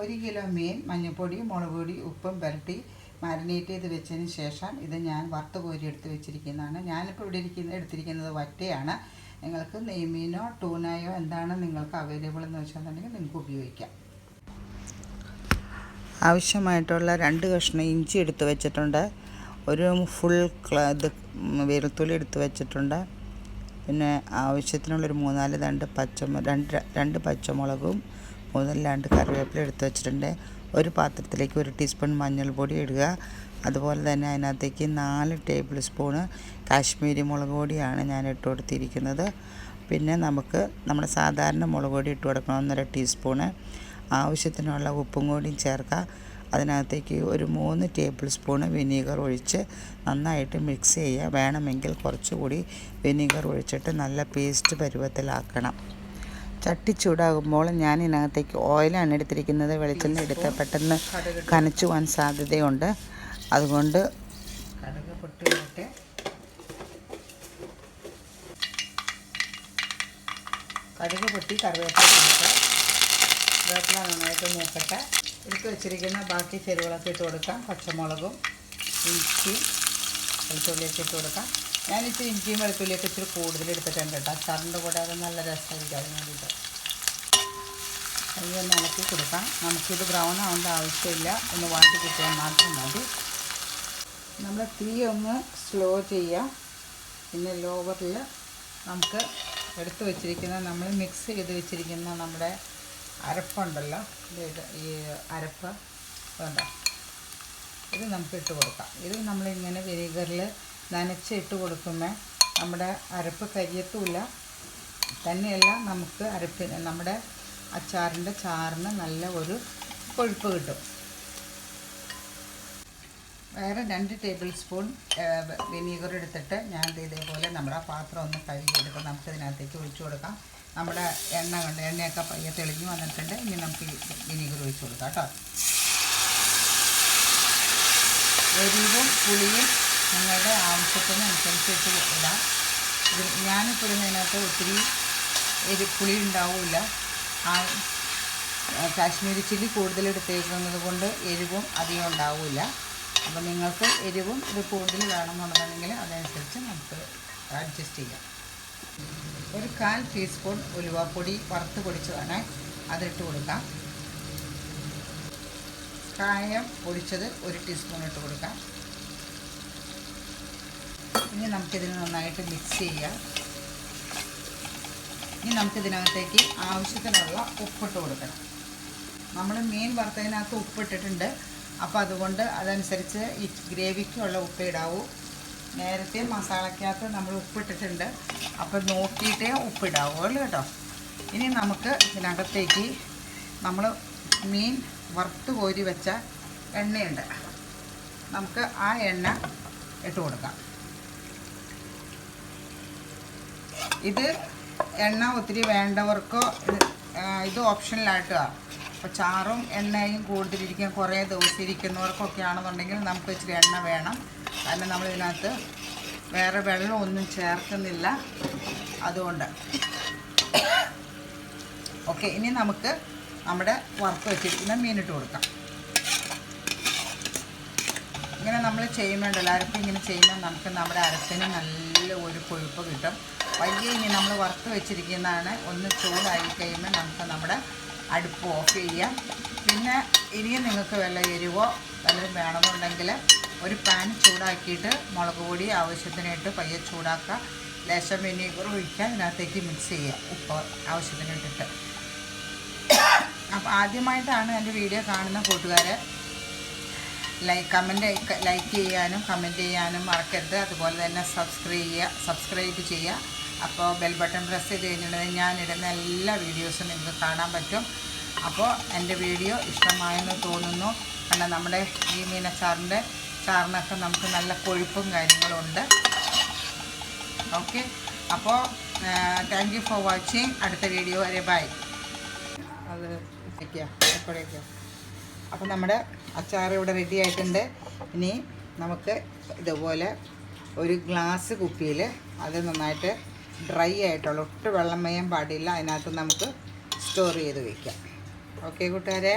ഒരു കിലോ മീൻ മഞ്ഞൾപ്പൊടി മുളക് പൊടി ഉപ്പും പുരട്ടി മാരിനേറ്റ് ചെയ്ത് വെച്ചതിന് ശേഷം ഇത് ഞാൻ വറുത്ത് കോരി എടുത്ത് വെച്ചിരിക്കുന്നതാണ്. ഞാനിപ്പോൾ ഇവിടെ ഇരിക്കുന്ന എടുത്തിരിക്കുന്നത് വറ്റയാണ്. നിങ്ങൾക്ക് നെയ്മീനോ ടൂനായോ എന്താണ് നിങ്ങൾക്ക് അവൈലബിൾ എന്ന് വെച്ചിട്ടുണ്ടെങ്കിൽ നിങ്ങൾക്ക് ഉപയോഗിക്കാം. ആവശ്യമായിട്ടുള്ള രണ്ട് കഷ്ണം ഇഞ്ചി എടുത്ത് വെച്ചിട്ടുണ്ട്. ഒരു ഫുൾ ഇത് വെളുത്തുള്ളി എടുത്ത് വെച്ചിട്ടുണ്ട്. പിന്നെ ആവശ്യത്തിനുള്ളൊരു മൂന്നാൽ രണ്ട് പച്ചമു രണ്ട് രണ്ട് പച്ചമുളകും മൂന്നാൽ രണ്ട് കറിവേപ്പില എടുത്ത് വെച്ചിട്ടുണ്ട്. ഒരു പാത്രത്തിലേക്ക് ഒരു ടീസ്പൂൺ മഞ്ഞൾപ്പൊടി ഇടുക. അതുപോലെ തന്നെ അതിനകത്തേക്ക് നാല് ടേബിൾ സ്പൂണ് കാശ്മീരി മുളക് പൊടിയാണ് ഞാൻ ഇട്ട് കൊടുത്തിരിക്കുന്നത്. പിന്നെ നമുക്ക് നമ്മുടെ സാധാരണ മുളക് പൊടി ഇട്ട് കൊടുക്കണം. ഒന്നര ടീസ്പൂണ്. ആവശ്യത്തിനുള്ള ഉപ്പും കൂടിയും ചേർക്കുക. അതിനകത്തേക്ക് ഒരു മൂന്ന് ടേബിൾ സ്പൂണ് വിനീഗർ ഒഴിച്ച് നന്നായിട്ട് മിക്സ് ചെയ്യുക. വേണമെങ്കിൽ കുറച്ചുകൂടി വിനീഗർ ഒഴിച്ചിട്ട് നല്ല പേസ്റ്റ് പരുവത്തിലാക്കണം. ചട്ടി ചൂടാകുമ്പോൾ ഞാൻ ഇതിനകത്തേക്ക് ഓയിലാണ് എടുത്തിരിക്കുന്നത്. വെളിച്ചെണ്ണ എടുത്ത് പെട്ടെന്ന് കനച്ചു പോകാൻ സാധ്യതയുണ്ട്. അതുകൊണ്ട് കടുക് പൊട്ടി കറിവേപ്പില നന്നായിട്ട് മൂക്കട്ടെ. എടുത്ത് വെച്ചിരിക്കുന്ന ബാക്കി ചെരുവളൊക്കെ ഇട്ട് കൊടുക്കാം. പച്ചമുളകും ഇഞ്ചിയും വെളുത്തുള്ളിയൊക്കെ ഇട്ട് കൊടുക്കാം. ഞാനിച്ചിരി ഇഞ്ചിയും വെളുത്തുള്ളിയൊക്കെ ഇച്ചിരി കൂടുതൽ എടുത്തിട്ടുണ്ട് കേട്ടോ. അച്ചാറിന്റെ കൂടെ അത് നല്ല രസമായിരിക്കും അതിന് വേണ്ടിയിട്ട്. അതൊന്ന് ഇളക്കി കൊടുക്കാം. നമുക്കിത് ബ്രൗൺ ആവേണ്ട ആവശ്യമില്ല. ഒന്ന് വാട്ടി കിട്ടിയാൽ മാത്രം മതി. നമ്മൾ തീ ഒന്ന് സ്ലോ ചെയ്യാം പിന്നെ ലോവറിൽ നമുക്ക് എടുത്ത് വെച്ചിരിക്കുന്ന നമ്മൾ മിക്സ് ചെയ്ത് വെച്ചിരിക്കുന്ന നമ്മുടെ അരപ്പുണ്ടല്ലോ. ഇത് ഈ അരപ്പ് വേണ്ട. ഇത് നമുക്ക് ഇട്ട് കൊടുക്കാം. ഇത് നമ്മളിങ്ങനെ വിനീഗറിൽ നനച്ച് ഇട്ട് കൊടുക്കുമ്പോൾ നമ്മുടെ അരപ്പ് കരിയത്തുമില്ല. തന്നെയല്ല നമുക്ക് അരപ്പിന് നമ്മുടെ അച്ചാറിന്റെ ചാറിന് നല്ല ഒരു കൊഴുപ്പ് കിട്ടും. വേറെ രണ്ട് ടേബിൾ സ്പൂൺ വിനീഗർ എടുത്തിട്ട് ഞാൻ ഇത് ഇതേപോലെ നമ്മുടെ പാത്രം ഒന്ന് കഴുകി കഴുകിയെടുക്കും നമുക്ക് ഇതിനകത്തേക്ക് ഒഴിച്ചു കൊടുക്കാം. നമ്മുടെ എണ്ണ കൊണ്ട് എണ്ണയൊക്കെ പയ്യെ തെളിഞ്ഞു വന്നിട്ടുണ്ട്. ഇനി നമുക്ക് വിനീഗർ ഒഴിച്ചു കൊടുക്കാം കേട്ടോ. എരിവും പുളിയും നിങ്ങളുടെ ആവശ്യത്തിന് അനുസരിച്ചിട്ട് ഇടാം. ഇത് ഞാനിപ്പോൾ ഇടുന്നതിനകത്ത് ഒത്തിരി എരി പുളി ഉണ്ടാവില്ല. ആ കാശ്മീരി ചില്ലി കൂടുതൽ എടുത്തേക്കുന്നത് കൊണ്ട് എരിവും അധികം ഉണ്ടാവില്ല. അപ്പോൾ നിങ്ങൾക്ക് എരിവും ഇത് കൂടുതൽ വേണമെന്നുണ്ടെങ്കിൽ അതനുസരിച്ച് നമുക്ക് അഡ്ജസ്റ്റ് ചെയ്യാം. ഒരു കാൽ ടീസ്പൂൺ ഉലുവാപ്പൊടി വറുത്ത് പൊടിച്ചതാണ് അതിട്ട് കൊടുക്കാം. കായം പൊടിച്ചത് ഒരു ടീസ്പൂൺ ഇട്ട് കൊടുക്കാം. ഇനി നമുക്കിതിന് നന്നായിട്ട് മിക്സ് ചെയ്യാം. ഇനി നമുക്കിതിനകത്തേക്ക് ആവശ്യത്തിനുള്ള ഉപ്പിട്ട് കൊടുക്കണം. നമ്മൾ മീൻ വറുത്തതിനകത്ത് ഉപ്പിട്ടിട്ടുണ്ട്. അപ്പോൾ അതുകൊണ്ട് അതനുസരിച്ച് ഈ ഗ്രേവിക്കുള്ള ഉപ്പ് ഇടാവൂ. നേരത്തെ മസാലയ്ക്കകത്ത് നമ്മൾ ഉപ്പിട്ടിട്ടുണ്ട്. അപ്പോൾ നോക്കിയിട്ടേ ഉപ്പിടാവുള്ളൂ കേട്ടോ? ഇനി നമുക്ക് ഇതിനകത്തേക്ക് നമ്മൾ മീൻ വറുത്ത് കോരി വെച്ച എണ്ണയുണ്ട്. നമുക്ക് ആ എണ്ണ ഇട്ട് കൊടുക്കാം. ഇത് എണ്ണ ഒത്തിരി വേണ്ടവർക്കോ ഇത് ഇത് ഓപ്ഷനിലായിട്ട്. അപ്പോൾ ചാറും എണ്ണയും കൂടുതലിരിക്കാൻ കുറേ ദിവസം ഇരിക്കുന്നവർക്കൊക്കെ ആണെന്നുണ്ടെങ്കിൽ നമുക്ക് ഇച്ചിരി എണ്ണ വേണം. കാരണം നമ്മളിതിനകത്ത് വേറെ വെള്ളം ഒന്നും ചേർക്കുന്നില്ല അതുകൊണ്ട്. ഓക്കെ ഇനി നമുക്ക് നമ്മുടെ വറുത്ത് വെച്ചിരിക്കുന്ന മീനിട്ട് കൊടുക്കാം. ഇങ്ങനെ നമ്മൾ ചെയ്യുന്നുണ്ടല്ലോ അരപ്പ് ഇങ്ങനെ ചെയ്യുമ്പോൾ നമുക്ക് നമ്മുടെ അരപ്പിന് നല്ല ഒരു കൊഴുപ്പ് കിട്ടും. പയ്യെ ഇനി നമ്മൾ വറുത്ത് വെച്ചിരിക്കുന്നതാണ്. ഒന്ന് ചൂടായി കഴിയുമ്പോൾ നമുക്ക് നമ്മുടെ അടുപ്പ് ഓഫ് ചെയ്യാം. പിന്നെ ഇനിയും നിങ്ങൾക്ക് വല്ല എരിവോ വല്ലതും വേണമെന്നുണ്ടെങ്കിൽ ഒരു പാൻ ചൂടാക്കിയിട്ട് മുളക് പൊടി ആവശ്യത്തിനായിട്ട് പയ്യെ ചൂടാക്കുക. ലേശം വിനീഗർ ഒഴിക്കുക. അതിനകത്തേക്ക് മിക്സ് ചെയ്യുക. ഉപ്പ് ആവശ്യത്തിന് ഇട്ടിട്ട് അപ്പോൾ ആദ്യമായിട്ടാണ് എന്റെ വീഡിയോ കാണുന്ന കൂട്ടുകാരെ ലൈക്ക് കമന്റ് ലൈക്ക് ചെയ്യാനും കമന്റ് ചെയ്യാനും മറക്കരുത്. അതുപോലെ തന്നെ സബ്സ്ക്രൈബ് ചെയ്യുക സബ്സ്ക്രൈബ് ചെയ്യുക. അപ്പോൾ ബെൽ ബട്ടൺ പ്രസ് ചെയ്ത് കഴിഞ്ഞിട്ടുണ്ടെങ്കിൽ ഇടുന്ന എല്ലാ വീഡിയോസും നിങ്ങൾക്ക് കാണാൻ പറ്റും. അപ്പോൾ എന്റെ വീഡിയോ ഇഷ്ടമായെന്ന് തോന്നുന്നു. കാരണം നമ്മുടെ ഈ മീനച്ചാറിന്റെ ചാറിനൊക്കെ നമുക്ക് നല്ല കൊഴുപ്പും കാര്യങ്ങളും ഉണ്ട്. ഓക്കെ അപ്പോൾ താങ്ക് യു ഫോർ വാച്ചിങ് അടുത്ത വീഡിയോ വരെ ബൈ അത് വയ്ക്കുക അപ്പോൾ നമ്മുടെ അച്ചാർ ഇവിടെ റെഡി ആയിട്ടുണ്ട്. ഇനി നമുക്ക് ഇതുപോലെ ഒരു ഗ്ലാസ് കുപ്പിയിൽ അത് നന്നായിട്ട് ഡ്രൈ ആയിട്ടുള്ള ഒട്ടും വെള്ളം മയം പാടില്ല. അതിനകത്ത് നമുക്ക് സ്റ്റോർ ചെയ്ത് വയ്ക്കാം ഓക്കെ കൂട്ടുകാരെ?